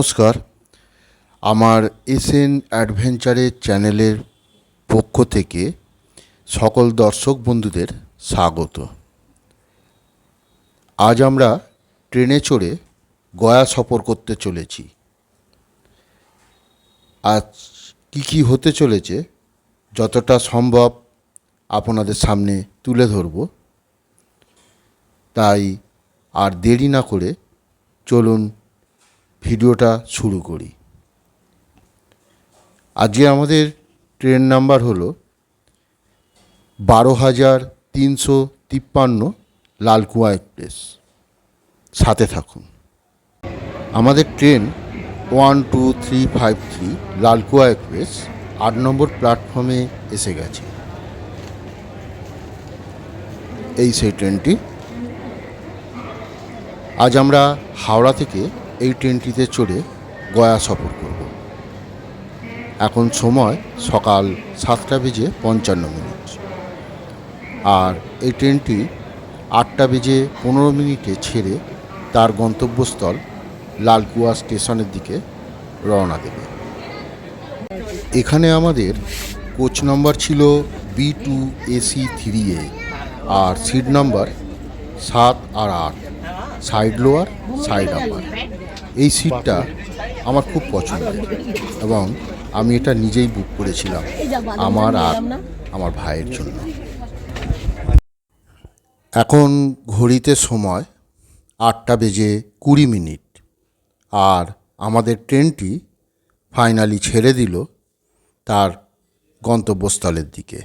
নমস্কার। আমার এসএন অ্যাডভেঞ্চারের চ্যানেলের পক্ষ থেকে সকল দর্শক বন্ধুদের স্বাগত। আজ আমরা ট্রেনে চড়ে গয়া সফর করতে চলেছি। আজ কী কী হতে চলেছে যতটা সম্ভব আপনাদের সামনে তুলে ধরব। তাই আর দেরি না করে চলুন ভিডিওটা শুরু করি। আজকে আমাদের ট্রেন নাম্বার হলো বারো হাজার তিনশো তিপ্পান্ন লালকুয়া এক্সপ্রেস। সাথে থাকুন। আমাদের train one two three five three Lalkuan express আট নম্বর প্ল্যাটফর্মে এসে গেছে। এই সেই ট্রেনটি। আজ আমরা হাওড়া থেকে এই ট্রেনটিতে চড়ে গয়া সফর করব। এখন সময় সকাল সাতটা বেজে পঞ্চান্ন মিনিট। আর এই ট্রেনটি আটটা বেজে পনেরো মিনিটে ছেড়ে তার গন্তব্যস্থল লালকুয়া স্টেশনের দিকে রওনা দেবে। এখানে আমাদের কোচ নম্বর ছিল B two AC three A R seat number সাত আর আট, সাইড লোয়ার, সাইড আপার। এই সিটটা আমার খুব পছন্দের এবং আমি এটা নিজেই বুক করেছিলাম আমার আর আমার ভাইয়ের জন্য। এখন ঘড়িতে সময় আটটা বেজে কুড়ি মিনিট আর আমাদের ট্রেনটি ফাইনালি ছেড়ে দিল তার গন্তব্যস্থলের দিকে।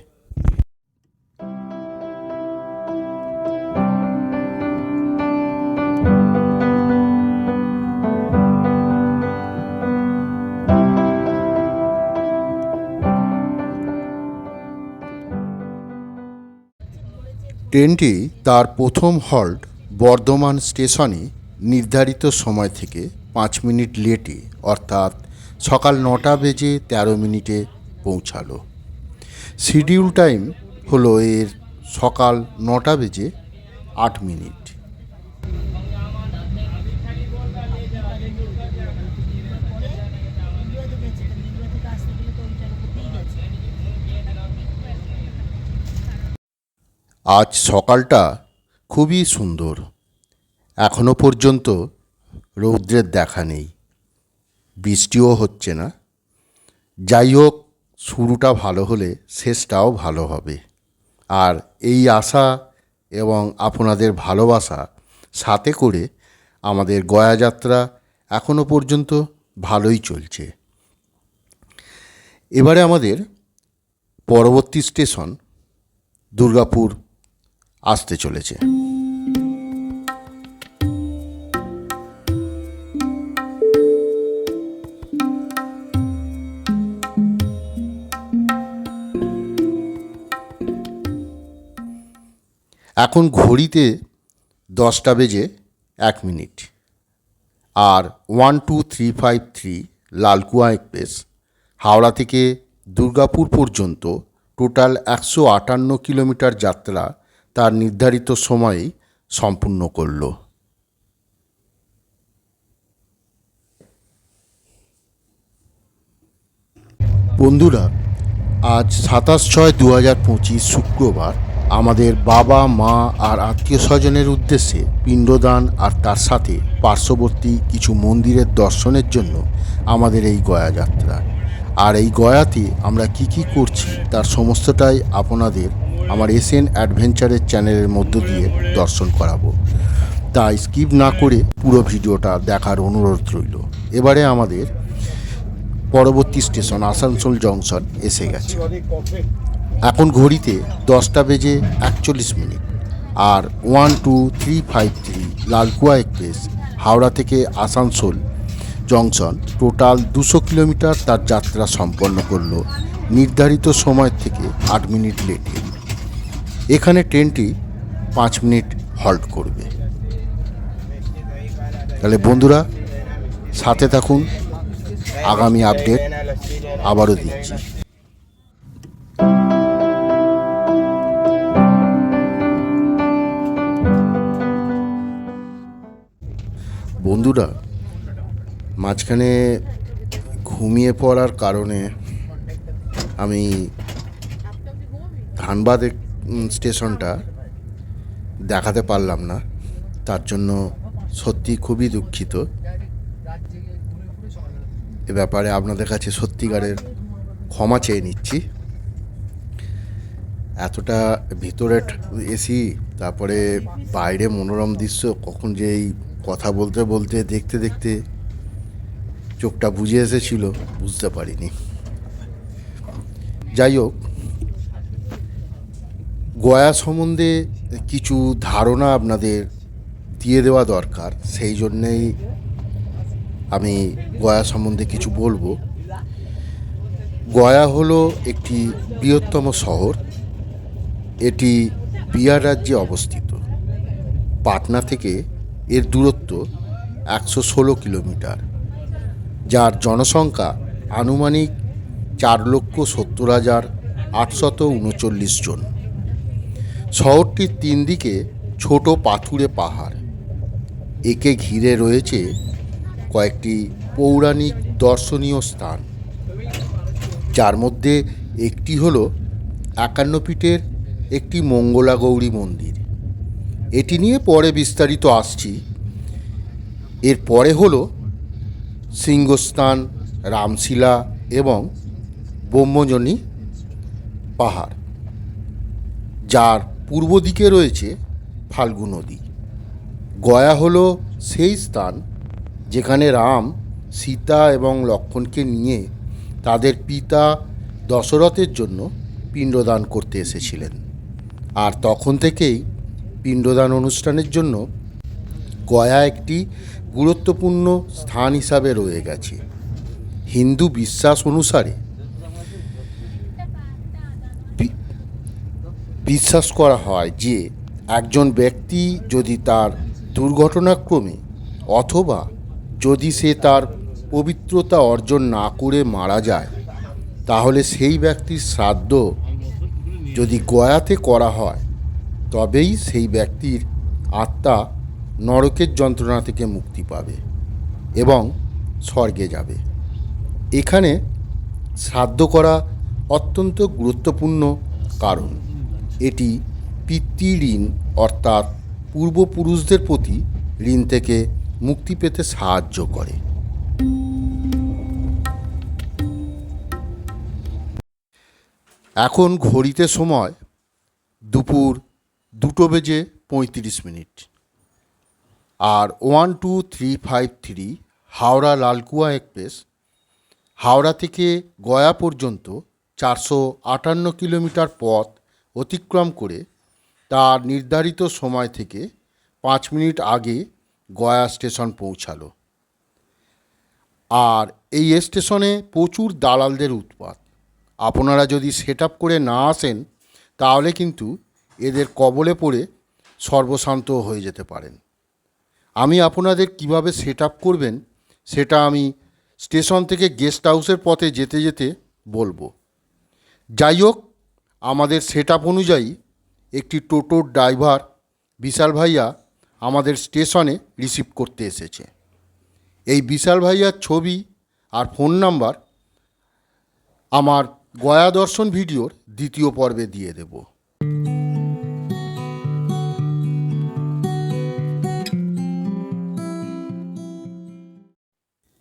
ট্রেনটি তার প্রথম হল্ট বর্ধমান স্টেশনে নির্ধারিত সময় থেকে পাঁচ মিনিট লেটে, অর্থাৎ সকাল নটা বেজে তেরো মিনিটে পৌঁছালো। শিডিউল টাইম হলো এর সকাল নটা বেজে আট মিনিট। আজ সকালটা খুবই সুন্দর। এখনও পর্যন্ত রৌদ্রের দেখা নেই। বৃষ্টিও হচ্ছে না। যাই হোক, শুরুটা ভালো হলে শেষটাও ভালো হবে। আর এই আশা এবং আপনাদের ভালোবাসা সাথে করে আমাদের গয়া যাত্রা এখনও পর্যন্ত ভালোই চলছে। এবারে আমাদের পরবর্তী স্টেশন, দুর্গাপুর আসতে চলেছে। এখন ঘড়িতে দশটা বেজে এক মিনিট। আর one two three five three Lalkuan express, Howrah থেকে দুর্গাপুর পর্যন্ত টোটাল একশো আটান্ন কিলোমিটার যাত্রা তার নির্ধারিত সময়েই সম্পূর্ণ করল। বন্ধুরা, আজ সাতাশ ছয় দু হাজার পঁচিশ শুক্রবার আমাদের বাবা, মা আর আত্মীয় স্বজনের উদ্দেশ্যে পিণ্ডদান আর তার সাথে পার্শ্ববর্তী কিছু মন্দিরের দর্শনের জন্য আমাদের এই গয়া যাত্রা আর এই গয়াতে আমরা কি কি করছি তার সমস্তটাই আপনাদের আমার এসএন অ্যাডভেঞ্চারের চ্যানেলের মধ্য দিয়ে দর্শন করাবো। তাই স্কিপ না করে পুরো ভিডিওটা দেখার অনুরোধ রইল। এবারে আমাদের পরবর্তী স্টেশন আসানসোল জংশন এসে গেছে। এখন ঘড়িতে দশটা বেজে একচল্লিশ মিনিট আর one two three five three Lalkuan express Howrah থেকে আসানসোল জংশন, টোটাল দুশো কিলোমিটার তার যাত্রা সম্পন্ন করল নির্ধারিত সময় থেকে আট মিনিট লেটে। এখানে ট্রেনটি পাঁচ মিনিট হল্ট করবে। তাহলে বন্ধুরা, সাথে থাকুন, আগামী আপডেট আবারও দিচ্ছি। বন্ধুরা মাঝখানে ঘুমিয়ে পড়ার কারণে আমি ধানবাদ স্টেশনটা দেখাতে পারলাম না। তার জন্য সত্যি খুবই দুঃখিত। এ ব্যাপারে আপনাদের কাছে সত্যিকারের ক্ষমা চেয়ে নিচ্ছি। এতটা ভিতরে এসি, তারপরে বাইরে মনোরম দৃশ্য, কখন যে এই কথা বলতে বলতে, দেখতে দেখতে চোখটা বুঝে এসেছিল, বুঝতে পারিনি। যাই হোক গয়া সম্বন্ধে কিছু ধারণা আপনাদের দিয়ে দেওয়া দরকার, সেই জন্যেই আমি গয়া সম্বন্ধে কিছু বলব। গয়া হলো একটি বৃহত্তম শহর, এটি বিহার রাজ্যে অবস্থিত। পাটনা থেকে এর দূরত্ব একশো ষোলো কিলোমিটার। যার জনসংখ্যা আনুমানিক চার লক্ষ সত্তর হাজার আটশত উনচল্লিশ জন। শহরটির তিন দিকে ছোট পাথুরে পাহাড়। একে ঘিরে রয়েছে কয়েকটি পৌরাণিক দর্শনীয় স্থান। যার মধ্যে একটি হলো একান্ন ফিটের একটি মঙ্গলা গৌরী মন্দির। এটি নিয়ে পরে বিস্তারিত আসছি। এর পরে হলো সিংহস্থান, রামশিলা এবং ব্রহ্মজনী পাহাড়, যার পূর্ব দিকে রয়েছে ফাল্গু নদী। গয়া হলো সেই স্থান যেখানে রাম, সীতা এবং লক্ষ্মণকে নিয়ে তাদের পিতা দশরথের জন্য পিণ্ডদান করতে এসেছিলেন। আর তখন থেকেই পিণ্ডদান অনুষ্ঠানের জন্য গয়া একটি গুরুত্বপূর্ণ স্থান হিসাবে রয়ে গেছে। হিন্দু বিশ্বাস অনুসারে বিশ্বাস করা হয় যে, একজন ব্যক্তি যদি তার দুর্ঘটনাক্রমে অথবা যদি সে তার পবিত্রতা অর্জন না করে মারা যায়, তাহলে সেই ব্যক্তির শ্রাদ্ধ যদি গয়াতে করা হয়, তবেই সেই ব্যক্তির আত্মা নরকের যন্ত্রণা থেকে মুক্তি পাবে এবং স্বর্গে যাবে। এখানে শ্রাদ্ধ করা অত্যন্ত গুরুত্বপূর্ণ কারণ। এটি পিতৃ ঋণ অর্থাৎ পূর্বপুরুষদের প্রতি ঋণ থেকে মুক্তি পেতে সাহায্য করে। এখন ঘড়িতে সময় দুপুর দুটো বেজে পঁয়ত্রিশ মিনিট। আর one, two, three, five, three, Howrah Lalkuan express, Howrah থেকে গয়া পর্যন্ত চারশো আটান্ন কিলোমিটার পথ অতিক্রম করে তার নির্ধারিত সময় থেকে পাঁচ মিনিট আগে গয়া স্টেশন পৌঁছালো। আর এই স্টেশনে প্রচুর দালালদের উৎপাত। আপনারা যদি সেট আপ করে না আসেন, তাহলে কিন্তু এদের কবলে পড়ে সর্বশান্ত হয়ে যেতে পারেন। আমি আপনাদের কীভাবে সেট আপ করবেন, সেটা আমি স্টেশন থেকে গেস্ট হাউসের পথে যেতে যেতে বলব। যাই হোক, আমাদের সেট আপ অনুযায়ী একটি টোটোর ড্রাইভার বিশাল ভাইয়া আমাদের স্টেশনে রিসিভ করতে এসেছে। এই বিশাল ভাইয়ার ছবি আর ফোন নাম্বার আমার গয়া দর্শন ভিডিওর দ্বিতীয় পর্বে দিয়ে দেব।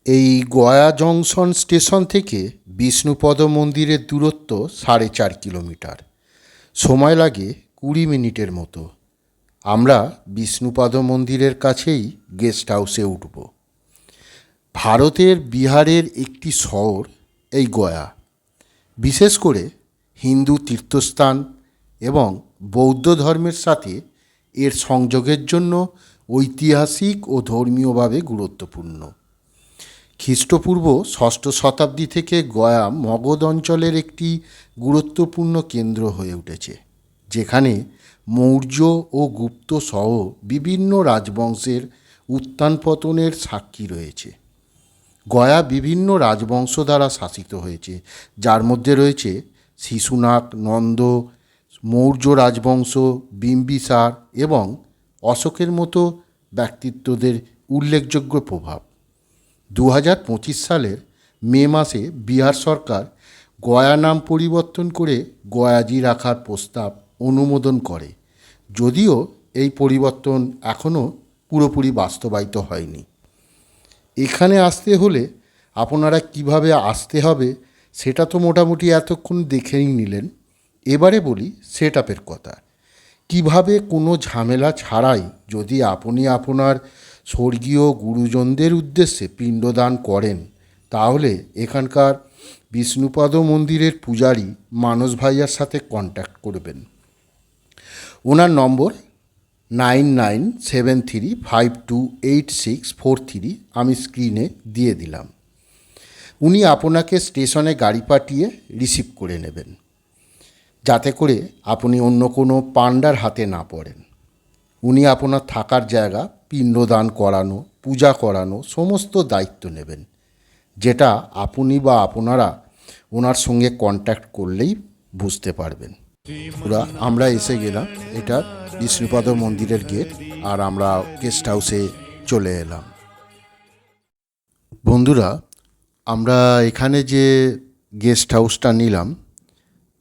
এই গয়া জংশন স্টেশন থেকে বিষ্ণুপদ মন্দিরের দূরত্ব সাড়ে চার কিলোমিটার। সময় লাগে কুড়ি মিনিটের মতো। আমরা বিষ্ণুপদ মন্দিরের কাছেই গেস্ট হাউসে উঠব। ভারতের বিহারের একটি শহর এই গয়া। বিশেষ করে হিন্দু তীর্থস্থান এবং বৌদ্ধ ধর্মের সাথে এর সংযোগের জন্য ঐতিহাসিক ও ধর্মীয়ভাবে গুরুত্বপূর্ণ। খ্রিস্টপূর্ব ষষ্ঠ শতাব্দী থেকে গয়া মগধ অঞ্চলের একটি গুরুত্বপূর্ণ কেন্দ্র হয়ে উঠেছে, যেখানে মৌর্য ও গুপ্ত সহ বিভিন্ন রাজবংশের উত্থান পতনের সাক্ষী রয়েছে। গয়া বিভিন্ন রাজবংশ দ্বারা শাসিত হয়েছে, যার মধ্যে রয়েছে শিশুনাথ নন্দ, মৌর্য রাজবংশ, বিম্বিসার এবং অশোকের মতো ব্যক্তিত্বদের উল্লেখযোগ্য প্রভাব। দু হাজার পঁচিশ সালের মে মাসে বিহার সরকার গয়া নাম পরিবর্তন করে গয়াজি রাখার প্রস্তাব অনুমোদন করে। যদিও এই পরিবর্তন এখনও পুরোপুরি বাস্তবায়িত হয়নি। এখানে আসতে হলে আপনারা কীভাবে আসতে হবে সেটা তো মোটামুটি এতক্ষণ দেখেই নিলেন। এবারে বলি সেট আপের কথা। কীভাবে কোনো ঝামেলা ছাড়াই যদি আপনি আপনার স্বর্গীয় গুরুজনদের উদ্দেশ্যে পিণ্ডদান করেন। তাহলে এখানকার বিষ্ণুপদ মন্দিরের পূজারী মানস ভাইয়ার সাথে কন্ট্যাক্ট করবেন। ওনার number nine nine seven three five two eight six four three আমি স্ক্রিনে দিয়ে দিলাম। উনি আপনাকে স্টেশনে গাড়ি পাঠিয়ে রিসিভ করে নেবেন। যাতে করে আপনি অন্য কোনো পান্ডার হাতে না পড়েন। উনি আপনার থাকার জায়গা পিণ্ডদান করানো, পূজা করানো সমস্ত দায়িত্ব নেবেন। যেটা আপনি বা আপনারা ওনার সঙ্গে কন্ট্যাক্ট করলেই বুঝতে পারবেন। পুরা, আমরা এসে গেলাম, এটা বিষ্ণুপদ মন্দিরের গেট আর আমরা গেস্ট হাউসে চলে এলাম। বন্ধুরা, আমরা এখানে যে গেস্ট হাউসটা নিলাম,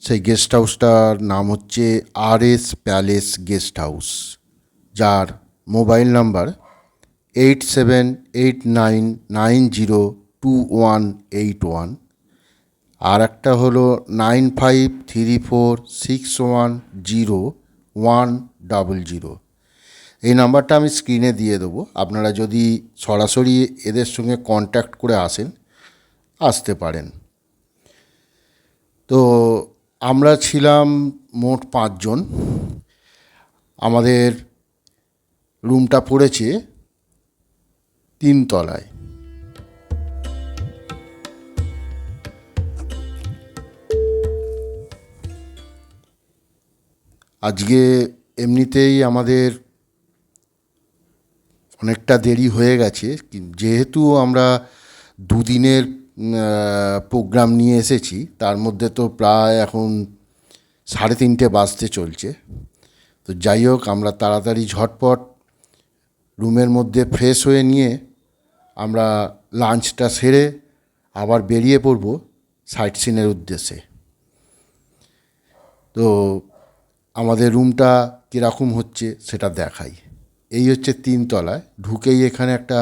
সেই গেস্ট হাউসটার নাম হচ্ছে R S palace guest house যার mobile number eight seven eight nine nine zero two one eight one. আর একটা হলো nine five three four six one zero one double zero. এই নাম্বারটা আমি স্ক্রিনে দিয়ে দেবো। আপনারা যদি সরাসরি এদের সঙ্গে কন্ট্যাক্ট করে আসেন, আসতে পারেন। তো আমরা ছিলাম মোট পাঁচজন। আমাদের রুমটা পড়েছে তিনতলায় আজকে এমনিতেই আমাদের অনেকটা দেরি হয়ে গেছে যেহেতু আমরা দুদিনের প্রোগ্রাম নিয়ে এসেছি, তার মধ্যে তো প্রায় এখন সাড়ে তিনটে বাজতে চলছে। তো যাই হোক, আমরা তাড়াতাড়ি ঝটপট রুমের মধ্যে ফ্রেশ হয়ে নিয়ে আমরা লাঞ্চটা সেরে আবার বেরিয়ে পড়ব সাইট সিনের উদ্দেশ্যে। তো আমাদের রুমটা কীরকম হচ্ছে সেটা দেখাই। এই হচ্ছে তিনতলায়, ঢুকেই এখানে একটা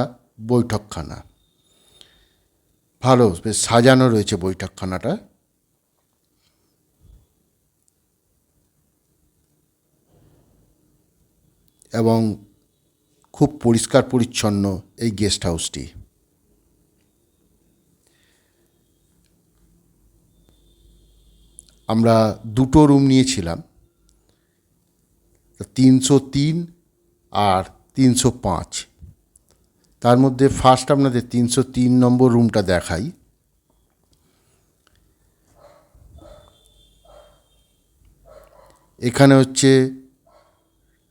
বৈঠকখানা। ভালো, বেশ সাজানো রয়েছে বৈঠকখানাটা। এবং খুব পরিষ্কার পরিচ্ছন্ন এই গেস্ট হাউসটি। আমরা দুটো রুম নিয়েছিলাম, তিনশো তিন আর তিনশো পাঁচ। তার মধ্যে ফার্স্ট আপনাদের তিনশো তিন নম্বর রুমটা দেখাই। এখানে হচ্ছে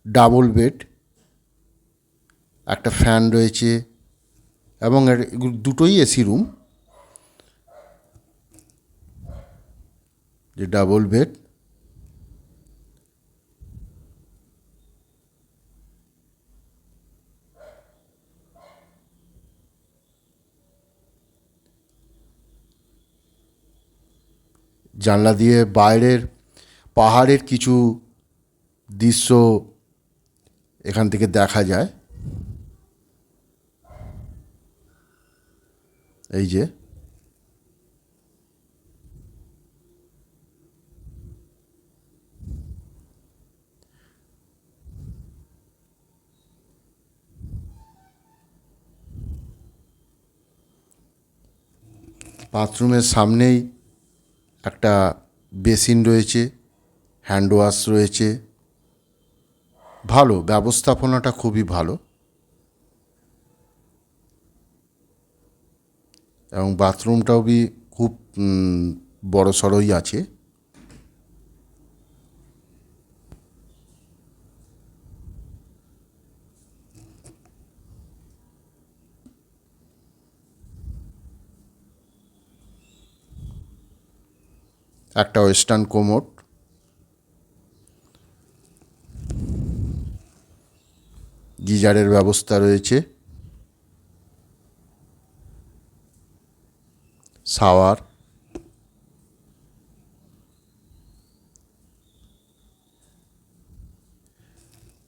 ডাবল বেড একটা ফ্যান রয়েছে এবং দুটোই এসি রুম, যে ডাবল বেড। জানলা দিয়ে বাইরের পাহাড়ের কিছু দৃশ্য এখান থেকে দেখা যায়। এই যে। বাথরুমের সামনেই একটা বেসিন রয়েছে হ্যান্ড ওয়াশ রয়েছে। ভালো ব্যবস্থাপনাটা খুবই ভালো। এবং বাথরুমটাও বি খুব উম, বড় সড়ই আছে। একটা ওয়েস্টার্ন কোমোট। গিজারের ব্যবস্থা রয়েছে। শাওয়ার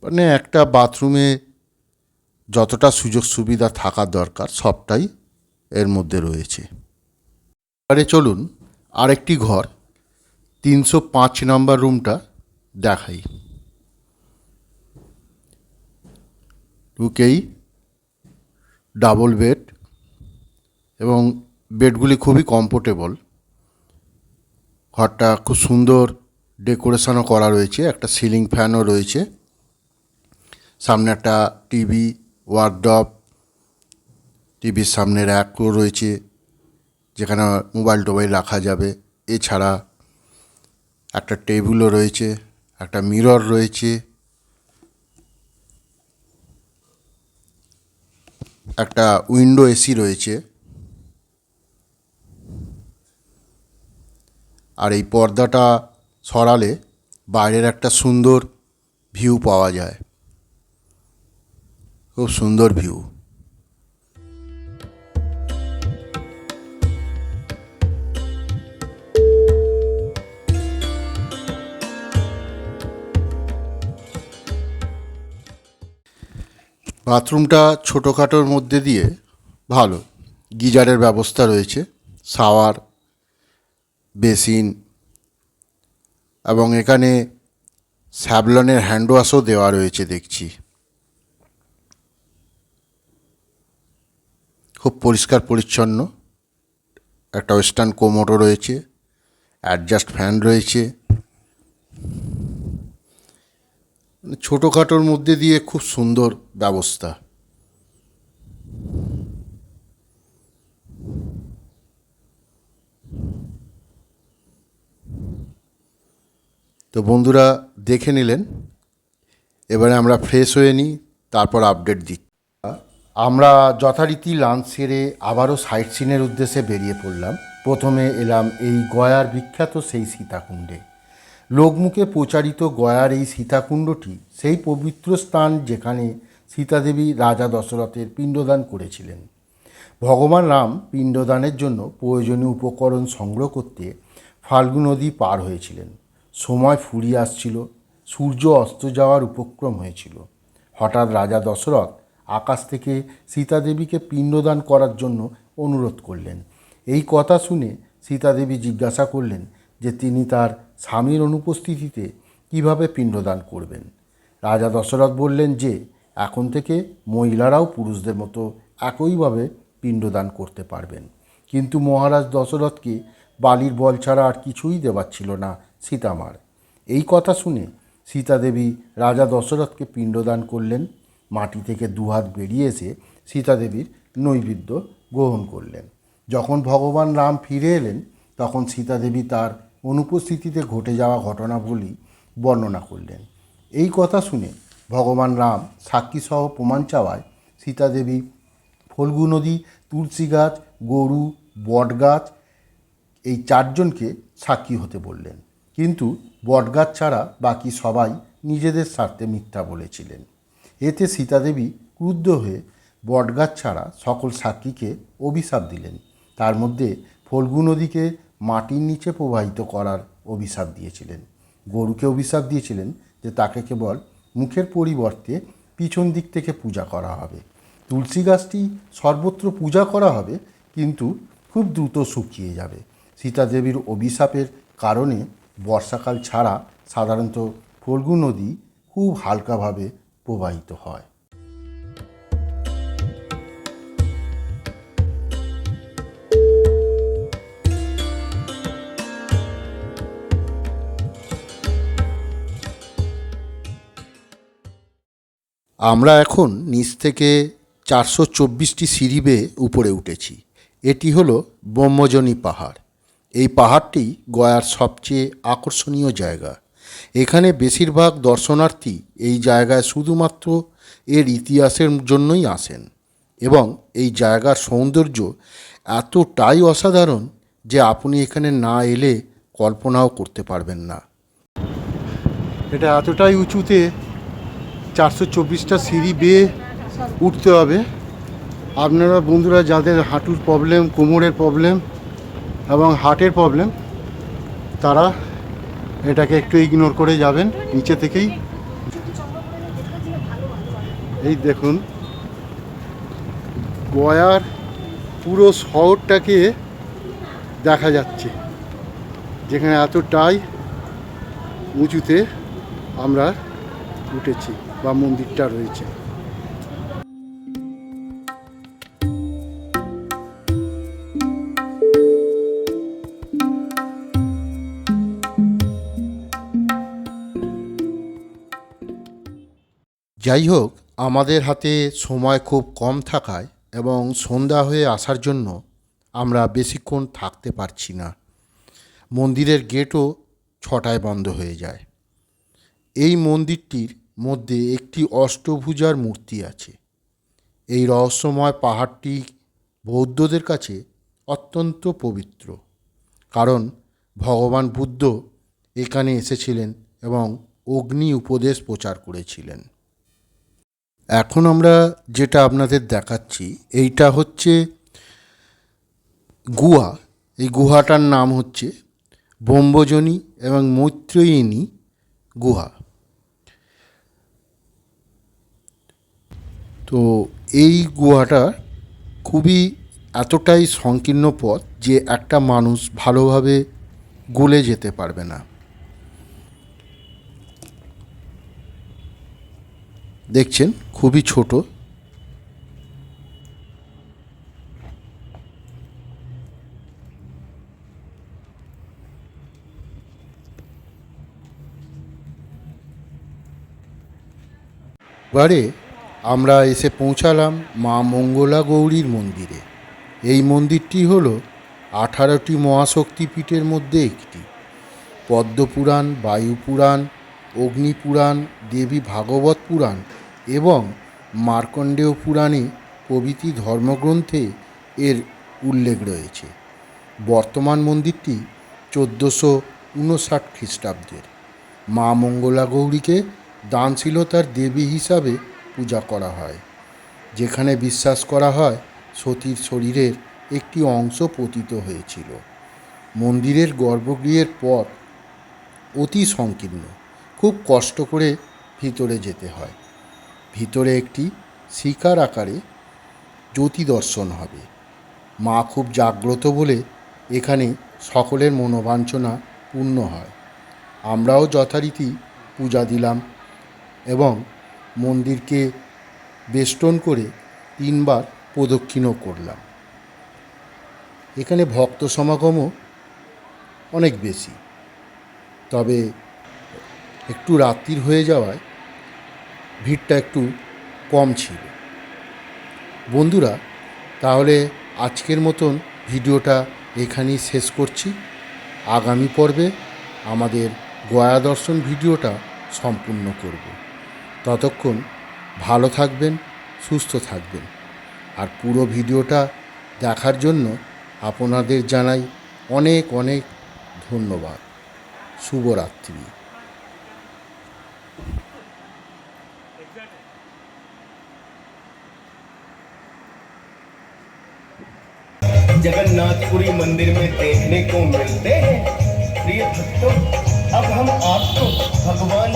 মানে একটা বাথরুমে যতটা সুযোগ সুবিধা থাকা দরকার সবটাই এর মধ্যে রয়েছে। এবারে চলুন আরেকটি ঘর, তিনশো পাঁচ নম্বর রুমটা দেখাই। ঢুকেই ডাবল বেড এবং বেডগুলি খুবই কমফোর্টেবল ঘরটা খুব সুন্দর ডেকোরেশনও করা রয়েছে, একটা সিলিং ফ্যানও রয়েছে। সামনে একটা টিভি ওয়ার্কডপ টিভির সামনে র্যাকও রয়েছে, যেখানে মোবাইল টোবাইল রাখা যাবে। এছাড়া একটা টেবিলও রয়েছে, একটা মিরর রয়েছে। একটা উইন্ডো এসি রয়েছে। আর এই পর্দাটা সরালে বাইরের একটা সুন্দর ভিউ পাওয়া যায়। খুব সুন্দর ভিউ। বাথরুমটা ছোটোখাটোর মধ্যে দিয়ে ভালো গিজারের ব্যবস্থা রয়েছে শাওয়ার বেসিন এবং এখানে স্যাভলনের হ্যান্ড ওয়াশও দেওয়া রয়েছে দেখছি। খুব পরিষ্কার পরিচ্ছন্ন। একটা ওয়েস্টার্ন কোমোটো রয়েছে, অ্যাডজাস্ট ফ্যান রয়েছে। মানে ছোটোখাটোর মধ্যে দিয়ে খুব সুন্দর ব্যবস্থা। তো বন্ধুরা দেখে নিলেন। এবারে আমরা ফ্রেশ হয়ে নিই, তারপর আপডেট দিই। আমরা যথারীতি লাঞ্চ সেরে আবারও সাইট সিনের উদ্দেশ্যে বেরিয়ে পড়লাম। প্রথমে এলাম এই গয়ার বিখ্যাত সেই সীতাকুণ্ডে। লোকমুখে প্রচারিত গয়ার এই সীতাকুণ্ডটি সেই পবিত্র স্থান যেখানে সীতাদেবী রাজা দশরথের পিণ্ডদান করেছিলেন। ভগবান রাম পিণ্ডদানের জন্য প্রয়োজনীয় উপকরণ সংগ্রহ করতে ফাল্গু নদী পার হয়েছিলেন। সময় ফুরিয়ে আসছিল, সূর্য অস্ত যাওয়ার উপক্রম হয়েছিল। হঠাৎ রাজা দশরথ আকাশ থেকে সীতাদেবীকে পিণ্ডদান করার জন্য অনুরোধ করলেন। এই কথা শুনে সীতাদেবী জিজ্ঞাসা করলেন যে তিনি তার স্বামীর অনুপস্থিতিতে কীভাবে পিণ্ডদান করবেন। রাজা দশরথ বললেন যে, এখন থেকে মহিলারাও পুরুষদের মতো একইভাবে পিণ্ডদান করতে পারবেন। কিন্তু মহারাজ দশরথকে বালির বল ছাড়া আর কিছুই দেওয়ার ছিল না। সীতামার। এই কথা শুনে সীতাদেবী রাজা দশরথকে পিণ্ডদান করলেন। মাটি থেকে দুহাত বেরিয়ে এসে সীতাদেবীর নৈবেদ্য গ্রহণ করলেন। যখন ভগবান রাম ফিরে এলেন, তখন সীতাদেবী তার অনুপস্থিতিতে ঘটে যাওয়া ঘটনাগুলি বর্ণনা করলেন। এই কথা শুনে ভগবান রাম সাক্ষীসহ প্রমাণ চাওয়ায় সীতাদেবী ফল্গু নদী, তুলসী গাছ, গরু, বটগাছ, এই চারজনকে সাক্ষী হতে বললেন। কিন্তু বটগাছ ছাড়া বাকি সবাই নিজেদের স্বার্থে মিথ্যা বলেছিলেন। এতে সীতাদেবী ক্রুদ্ধ হয়ে বটগাছ ছাড়া সকল সাক্ষীকে অভিশাপ দিলেন। তার মধ্যে ফল্গু নদীকে মাটির নিচে প্রবাহিত করার অভিশাপ দিয়েছিলেন। গরুকে অভিশাপ দিয়েছিলেন যে তাকে কেবল মুখের পরিবর্তে পিছন দিক থেকে পূজা করা হবে। তুলসী গাছটি সর্বত্র পূজা করা হবে, কিন্তু খুব দ্রুত শুকিয়ে যাবে। সীতাদেবীর অভিশাপের কারণে বর্ষাকাল ছাড়া সাধারণত ফল্গু নদী খুব হালকাভাবে প্রবাহিত হয়। আমরা এখন নিচ থেকে চারশো চব্বিশটি সিঁড়ি বেয়ে উপরে উঠেছি। এটি হলো ব্রহ্মজনী পাহাড়। এই পাহাড়টি গয়ার সবচেয়ে আকর্ষণীয় জায়গা। এখানে বেশিরভাগ দর্শনার্থী এই জায়গায় শুধুমাত্র এর ইতিহাসের জন্যই আসেন এবং এই জায়গার সৌন্দর্য এতটাই অসাধারণ যে আপনি এখানে না এলে কল্পনাও করতে পারবেন না। এটা এতটাই উঁচুতে চারশো চব্বিশটা সিঁড়ি বেয়ে উঠতে হবে। আপনারা বন্ধুরা, যাদের হাঁটুর প্রবলেম কোমরের প্রবলেম এবং হার্টের প্রবলেম, তারা এটাকে একটু ইগনোর করে যাবেন, নিচে থেকেই। এই দেখুন, গয়ার পুরো শহরটাকে দেখা যাচ্ছে, যেখানে এতটাই উঁচুতে আমরা উঠেছি বা মন্দিরটা রয়েছে। যাই হোক আমাদের হাতে সময় খুব কম থাকায় এবং সন্ধ্যা হয়ে আসার জন্য আমরা বেশিক্ষণ থাকতে পারছি না। মন্দিরের গেটও ছটায় বন্ধ হয়ে যায়। এই মন্দিরটির মধ্যে একটি অষ্টভুজার মূর্তি আছে। এই রহস্যময় পাহাড়টি বৌদ্ধদের কাছে অত্যন্ত পবিত্র, কারণ ভগবান বুদ্ধ এখানে এসেছিলেন এবং অগ্নি উপদেশ প্রচার করেছিলেন। এখন আমরা যেটা আপনাদের দেখাচ্ছি, এইটা হচ্ছে গুহা। এই গুহাটার নাম হচ্ছে ব্রহ্মজনী এবং মৈত্রেয়িনী গুহা। তো এই গুহাটা খুবই এতটাই সংকীর্ণ পথ যে একটা মানুষ ভালোভাবে গলে যেতে পারবে না। দেখছেন, খুবই ছোট। এবারে আমরা এসে পৌঁছালাম মা মঙ্গলা গৌরীর মন্দিরে। এই মন্দিরটি হল আঠারোটি মহাশক্তিপীঠের মধ্যে একটি। পদ্মপুরাণ, বায়ুপুরাণ, অগ্নিপুরাণ দেবী ভাগবত পুরাণ এবং মার্কণ্ডেয় পুরাণে প্রভৃতি ধর্মগ্রন্থে এর উল্লেখ রয়েছে। বর্তমান মন্দিরটি চোদ্দোশো উনষাট খ্রিস্টাব্দের। মা মঙ্গলা গৌরীকে দানশীলতার দেবী হিসাবে পূজা করা হয়, যেখানে বিশ্বাস করা হয় সতীর শরীরের একটি অংশ পতিত হয়েছিল। মন্দিরের গর্ভগৃহের পথ অতি সংকীর্ণ। খুব কষ্ট করে ভিতরে যেতে হয়। ভিতরে একটি শিকার আকারে জ্যোতি দর্শন হবে। মা খুব জাগ্রত বলে এখানে সকলের মনোবাঞ্ছনা পূর্ণ হয়। আমরাও যথারীতি পূজা দিলাম এবং মন্দিরকে বেষ্টন করে তিনবার প্রদক্ষিণও করলাম। এখানে ভক্ত সমাগমও অনেক বেশি। তবে একটু রাত্রির হয়ে যাওয়ায় ভিড়টা একটু কম ছিল। বন্ধুরা, তাহলে আজকের মতন ভিডিওটা এখানেই শেষ করছি। আগামী পর্বে আমাদের গয়া দর্শন ভিডিওটা সম্পূর্ণ করব। ততক্ষণ ভালো থাকবেন, সুস্থ থাকবেন। আর পুরো ভিডিওটা দেখার জন্য আপনাদের জানাই অনেক অনেক ধন্যবাদ। শুভরাত্রি। जगन्नाथपुरी मंदिर में देखने को मिलते हैं। प्रिय भक्तों अब हम आपको भगवान